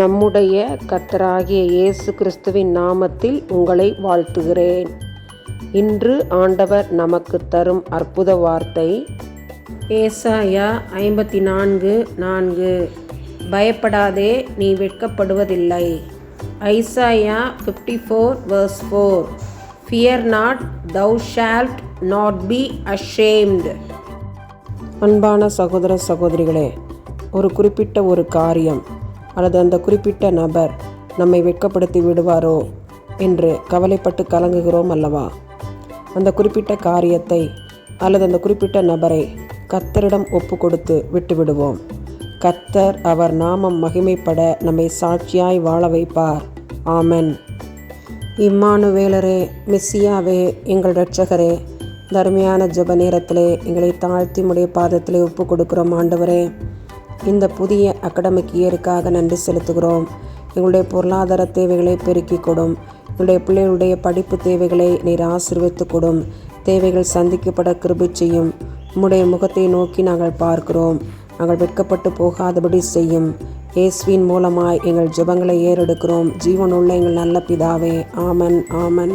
நம்முடைய கத்தராகிய இயேசு கிறிஸ்துவின் நாமத்தில் உங்களை வாழ்த்துகிறேன். இன்று ஆண்டவர் நமக்கு தரும் அற்புத வார்த்தை ஏசாயா ஐம்பத்தி நான்கு. நான்கு பயப்படாதே நீ வெட்கப்படுவதில்லை. Isaiah fifty four verse four fear not thou shalt not be ashamed அன்பான சகோதர சகோதரிகளே ஒரு குறிப்பிட்ட ஒரு காரியம். அல்லது அந்த குறிப்பிட்ட நபர் நம்மை வெட்கப்படுத்தி விடுவாரோ என்று கவலைப்பட்டு கலங்குகிறோம் அல்லவா? அந்த குறிப்பிட்ட காரியத்தை அல்லது அந்த குறிப்பிட்ட நபரை கத்தரிடம் ஒப்பு கொடுத்து விட்டு விடுவோம் அவர் நாமம் மகிமைப்பட நம்மை சாட்சியாய் வாழ வைப்பார். ஆமன். இம்மானுவேலரே மிஸ்ஸியாவே எங்கள் இரட்சகரே தர்மையான ஜெப நேரத்திலே எங்களை தாழ்த்தி முடிய பாதத்திலே ஒப்பு கொடுக்கிறோம் ஆண்டவரே. இந்த புதிய அகடமிக் இயருக்காக நன்றி செலுத்துகிறோம். எங்களுடைய பொருளாதார தேவைகளை பெருக்கிக் கொடும் எங்களுடைய பிள்ளைகளுடைய படிப்பு தேவைகளை நீர் ஆசீர்வித்து கொடும். தேவைகள் சந்திக்கப்பட கிருபி செய்யும். உம்முடைய முகத்தை நோக்கி நாங்கள் பார்க்கிறோம். நாங்கள் வெட்கப்பட்டு போகாதபடி செய்யும். இயேசுவின் மூலமாய் எங்கள் ஜெபங்களை ஏறெடுக்கிறோம். ஜீவனுள்ள எங்கள் நல்ல பிதாவே. ஆமன் ஆமன்.